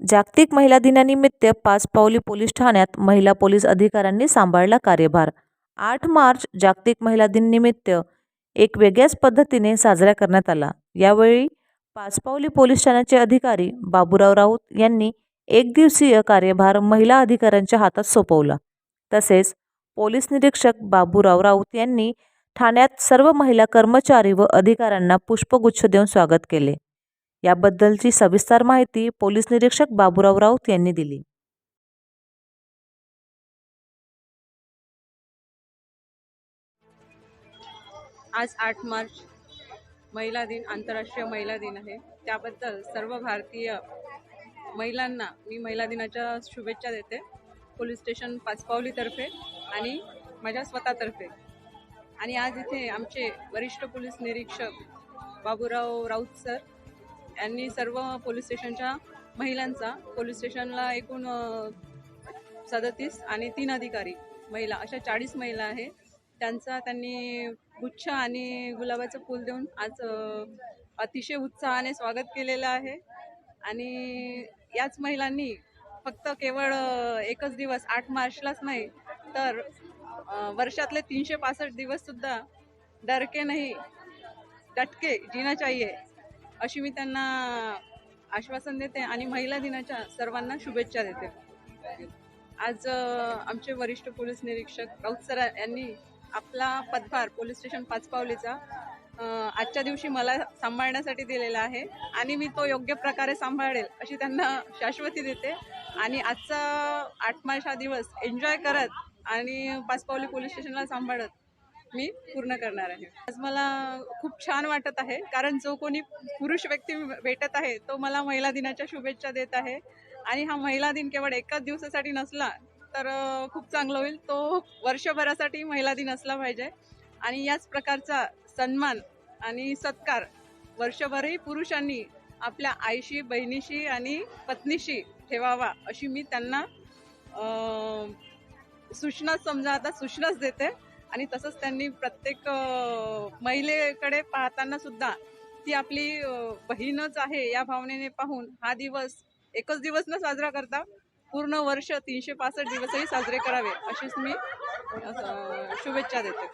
जागतिक महिला दिनानिमित्त पाचपावली पोलीस ठाण्यात महिला पोलीस अधिकाऱ्यांनी सांभाळला कार्यभार. आठ मार्च जागतिक महिला दिनानिमित्त एक वेगळ्याच पद्धतीने साजरा करण्यात आला. यावेळी पाचपावली पोलीस ठाण्याचे अधिकारी बाबूराव राऊत यांनी एक दिवसीय कार्यभार महिला अधिकाऱ्यांच्या हातात सोपवला. तसेच पोलीस निरीक्षक बाबूराव राऊत यांनी ठाण्यात सर्व महिला कर्मचारी व अधिकाऱ्यांना पुष्पगुच्छ देऊन स्वागत केले. याबद्दलची सविस्तर माहिती पोलीस निरीक्षक बाबुराव राऊत यांनी दिली. आज आठ मार्च महिला दिन आंतरराष्ट्रीय महिला दिन आहे. त्याबद्दल सर्व भारतीय महिलांना मी महिला दिनाच्या शुभेच्छा देते. पोलीस स्टेशन पाचपावलीतर्फे आणि माझ्या स्वतःतर्फे. आणि आज इथे आमचे वरिष्ठ पोलीस निरीक्षक बाबूराव राऊत सर यांनी सर्व पोलीस स्टेशनच्या महिलांचा पोलीस स्टेशनला एकूण सदतीस आणि तीन अधिकारी महिला अशा चाळीस महिला आहे. त्यांचा त्यांनी गुच्छ आणि गुलाबाचं फूल देऊन आज अतिशय उत्साहाने स्वागत केलेलं आहे. आणि याच महिलांनी फक्त केवळ एकच दिवस आठ मार्चलाच नाही तर वर्षातले तीनशे पासष्ट दिवससुद्धा डरके नाही डटके जीना चाहिए. अशी मी त्यांना आश्वासन देते आणि महिला दिनाच्या सर्वांना शुभेच्छा देते. आज आमचे वरिष्ठ पोलीस निरीक्षक राऊत सर यांनी आपला पदभार पोलीस स्टेशन पाचपावलीचा आजच्या दिवशी मला सांभाळण्यासाठी दिलेला आहे आणि मी तो योग्य प्रकारे सांभाळेल अशी त्यांना शाश्वती देते. आणि आजचा आठ मार्च हा दिवस एन्जॉय करत आणि पाचपावली पोलीस स्टेशनला सांभाळत मी पूर्ण करणार आहे. आज मला खूप छान वाटत आहे कारण जो कोणी पुरुष व्यक्ती भेटत आहे तो मला महिला दिनाच्या शुभेच्छा देत आहे. आणि हा महिला दिन केवळ एकाच दिवसासाठी नसला तर खूप चांगलं होईल. तो वर्षभरासाठी महिला दिन असला पाहिजे. आणि याच प्रकारचा सन्मान आणि सत्कार वर्षभरही पुरुषांनी आपल्या आईशी बहिणीशी आणि पत्नीशी ठेवावा अशी मी त्यांना सूचना सूचनाच समजा आता सूचनाच देते. आणि तसंच त्यांनी प्रत्येक महिलेकडे पाहताना सुद्धा ती आपली बहीणच आहे या भावनेने पाहून हा दिवस एकच दिवस न साजरा करता पूर्ण वर्ष तीनशे पासष्ट दिवसही साजरे करावे अशीच मी शुभेच्छा देते.